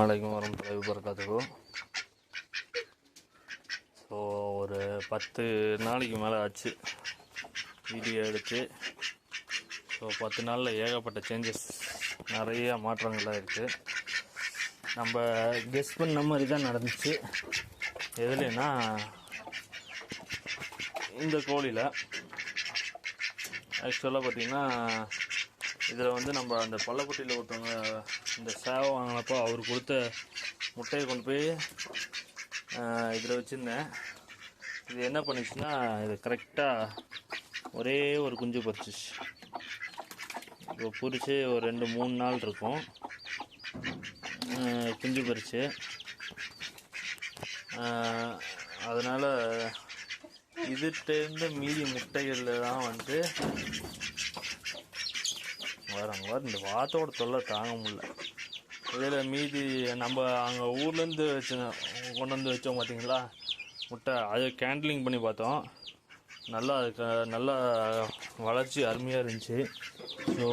வலைக்கும் வரமத்துல பிறக்காதுக்கோ ஸோ ஒரு பத்து நாளைக்கு மேலே ஆச்சு. வீடியோ எடுத்து ஸோ பத்து நாளில் ஏகப்பட்ட சேஞ்சஸ் நிறைய மாற்றங்கள்லாம் இருக்குது நம்ம கெஸ் பண்ண மாதிரி தான் நடந்துச்சு. எதுலனா இந்த கோழியில் ஆக்சுவலாக பார்த்திங்கன்னா இதில் வந்து நம்ம அந்த பள்ளக்குட்டியில் ஒருத்தவங்க இந்த சேவை வாங்கினப்போ அவர் கொடுத்த முட்டையை கொண்டு போய் இதில் வச்சுருந்தேன். இது என்ன பண்ணுச்சுன்னா இது கரெக்டாக ஒரே ஒரு குஞ்சு பறிச்சிச்சு இப்போ பொரிச்சு ஒரு ரெண்டு மூணு நாள் இருக்கும். குஞ்சு பறிச்சு அதனால் இதுகிட்டேருந்து மீதி முட்டைகளில் தான் வந்து வேறு அங்கே வேறு இந்த வாத்தோட தொல்லை தாங்க முடியல. இதில் மீதி நம்ம அங்கே ஊர்லேருந்து வச்சு கொண்டு வந்து வச்சோம் பார்த்தீங்களா முட்டை. அது கேண்ட்லிங் பண்ணி பார்த்தோம். நல்லா அதுக்கு நல்லா வளர்ச்சி அருமையாக இருந்துச்சு. ஸோ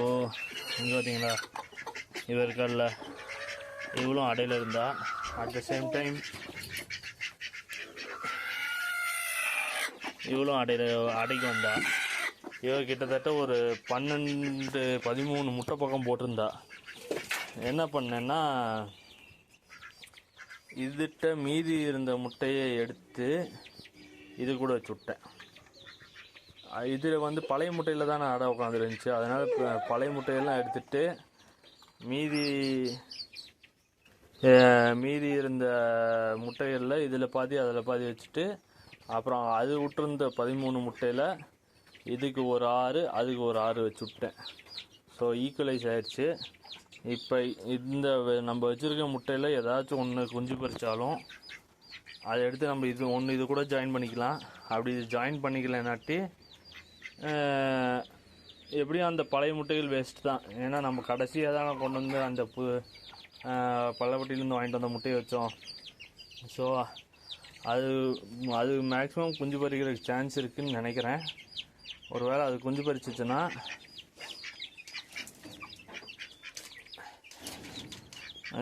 இங்கே பார்த்தீங்களா இவ இருக்கல இவளும் அடையில் இருந்தா. அட் த சேம் டைம் இவளும் அடையில் அடைக்கு வந்தா. இவ கிட்டத்தட்ட ஒரு பன்னெண்டு பதிமூணு முட்டை பக்கம் போட்டிருந்தா. என்ன பண்ணேன்னா இதுகிட்ட மீதி இருந்த முட்டையை எடுத்து இது கூட வச்சு விட்டேன் இதில் வந்து பழைய முட்டையில் தான் அடை உட்காந்துருந்துச்சு அதனால் பழைய முட்டையெல்லாம் எடுத்துட்டு மீதி மீதி இருந்த முட்டைகளில் இதில் பாதி அதில் பாதி வச்சுட்டு அப்புறம் அது விட்டுருந்த பதிமூணு முட்டையில் இதுக்கு ஒரு ஆறு அதுக்கு ஒரு ஆறு வச்சு விட்டேன் ஸோ ஈக்குவலைஸ் ஆயிடுச்சு. இப்போ இந்த நம்ம வச்சுருக்க முட்டையில் ஏதாச்சும் ஒன்று குஞ்சு பறித்தாலும் அதை எடுத்து நம்ம இது ஒன்று இது கூட ஜாயின் பண்ணிக்கலாம். அப்படி இது ஜாயின் பண்ணிக்கலனாட்டி எப்படியும் அந்த பழைய முட்டைகள் வேஸ்ட் தான். ஏன்னா நம்ம கடைசியாக தான் கொண்டு வந்து அந்த பு பள்ளப்பட்டியிலேருந்து வாங்கிட்டு வந்த முட்டையை வச்சோம். ஸோ அது அது மேக்ஸிமம் குஞ்சு பறிக்கிறதுக்கு சான்ஸ் இருக்குதுன்னு நினைக்கிறேன். ஒருவேளை அது குஞ்சு பறிச்சிச்சுன்னா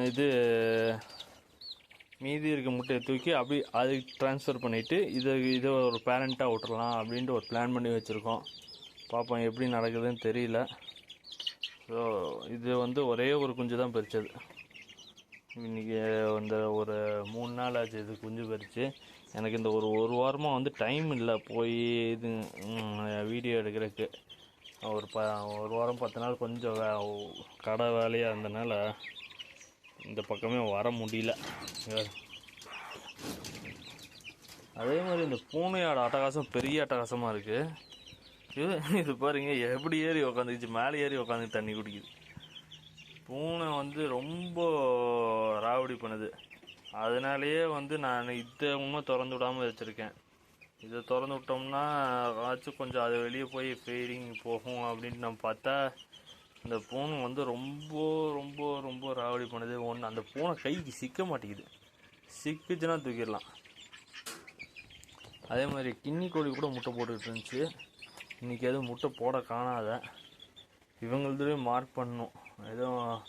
இது மீதி இருக்க முட்டையை தூக்கி அப்படி அதுக்கு ட்ரான்ஸ்ஃபர் பண்ணிவிட்டு இதை இதை ஒரு பேரண்ட்டாக விட்டுறலாம் அப்படின்ட்டு ஒரு பிளான் பண்ணி வச்சுருக்கோம். பார்ப்போம் எப்படி நடக்குதுன்னு தெரியல. ஸோ இது வந்து ஒரே ஒரு குஞ்சு தான் பறித்தது இன்றைக்கி இந்த ஒரு மூணு நாள் ஆச்சு இது குஞ்சு பறித்து எனக்கு இந்த ஒரு ஒரு வாரமாக வந்து டைம் இல்லை. போய் இது வீடியோ எடுக்கிறதுக்கு. ஒரு ப ஒரு வாரம் பத்து நாள் கொஞ்சம் வே கடை வேலையாக இருந்தனால இந்த பக்கமே வர முடியல. அதே மாதிரி இந்த பூனையோட அட்டகாசம் பெரிய அட்டகாசமாக இருக்குது இது இது பாருங்க எப்படி ஏறி உக்காந்துக்கிச்சு மேலே ஏறி உக்காந்து தண்ணி குடிக்குது. பூனை வந்து ரொம்ப ராவடி பண்ணுது. அதனாலேயே வந்து நான் இதை இன்னும் திறந்து விடாமல் வச்சுருக்கேன். இதை திறந்து விட்டோம்னா ஆச்சும் கொஞ்சம் அது வெளியே போய் ஃபீடிங் போகும் அப்படின்ட்டு நம்ம பார்த்தா இந்த பூனை வந்து ரொம்ப ரொம்ப ரொம்ப ராவடி பண்ணுது. ஒன்று அந்த பூனை கைக்கு சிக்க மாட்டேங்குது. சிக்குச்சுன்னா தூக்கிடலாம். அதே மாதிரி கின்னி கோழி கூட முட்டை போட்டுக்கிட்டு இருந்துச்சு. இன்றைக்கி எதுவும் முட்டை போட காணாத. இவங்களதுலேயும் மார்க் பண்ணணும். எதுவும்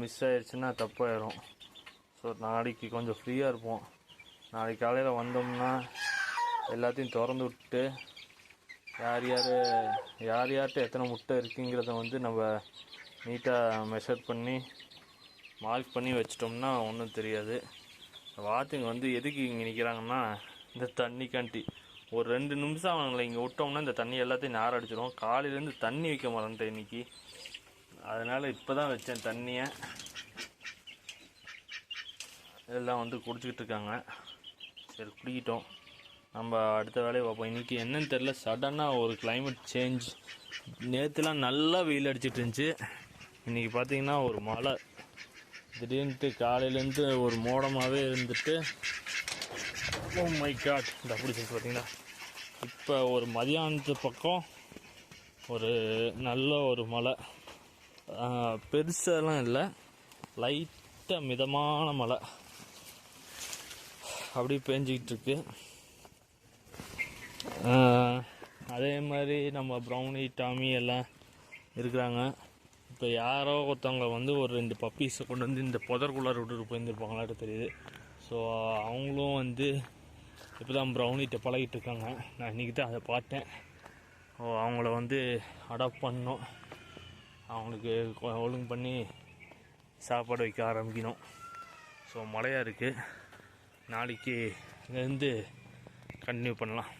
மிஸ் ஆயிடுச்சுன்னா தப்பாயிரும். ஸோ நாளைக்கு கொஞ்சம் ஃப்ரீயாக இருப்போம். நாளைக்கு காலையில் வந்தோம்னா எல்லாத்தையும் திறந்து விட்டு யார் யார் யார் யார்கிட்ட எத்தனை முட்டை இருக்குங்கிறத வந்து நம்ம நீட்டாக மெஷர் பண்ணி மார்க் பண்ணி வச்சிட்டோம்னா ஒன்றும் தெரியாது. வாத்துங்க வந்து எதுக்கு இங்கே நிற்கிறாங்கன்னா இந்த தண்ணி கண்டி. ஒரு ரெண்டு நிமிஷம் அவங்களை இங்கே விட்டோம்னா இந்த தண்ணி எல்லாத்தையும் நார் அடிச்சிடும் காலையிலேருந்து தண்ணி வைக்க மறந்துட்டேன் இன்னைக்கு. அதனால் இப்போ தான் வச்சேன் தண்ணியை. எல்லாம் வந்து குடிச்சிக்கிட்டு இருக்காங்க. சரி குடிக்கிட்டோம். நம்ம அடுத்த வேலையை பார்ப்போம். இன்றைக்கி என்னன்னு தெரில சடனாக ஒரு கிளைமேட் சேஞ்ச் நேற்றுலாம் நல்லா வெயில் அடிச்சிட்டு இருந்துச்சு. இன்றைக்கி பார்த்தீங்கன்னா ஒரு மழை. திடீர்னுட்டு காலையிலேருந்து ஒரு மோடமாகவே இருந்துட்டு ஓ மை காட் இந்த அப்படி சொல்லி இப்போ ஒரு மதியானத்து பக்கம் ஒரு நல்ல ஒரு மழை. பெருசெல்லாம் பெருசாலாம் இல்லை லைட்டாக மிதமான மழை. அப்படி பேஞ்சிக்கிட்டு இருக்கு அதே மாதிரி நம்ம ப்ரௌனி டாமி எல்லாம் இருக்கிறாங்க. இப்போ யாரோ ஒருத்தவங்க வந்து ஒரு ரெண்டு பப்பீஸை கொண்டு வந்து இந்த புதற்குள்ளார விட்டுட்டு போயிருந்துருப்பாங்களாட்டு தெரியுது. ஸோ அவங்களும் வந்து இப்போ தான் ப்ரௌனிகிட்ட பழகிட்டு இருக்காங்க நான் இன்றைக்கி தான் அதை பார்த்தேன். ஓ அவங்கள வந்து அடாப்ட் பண்ணணும். அவங்களுக்கு ஒழுங்கு பண்ணி சாப்பாடு வைக்க ஆரம்பிக்கணும். ஸோ மழையாக இருக்குது நாளைக்கு இருந்து கண்டினியூ பண்ணலாம்.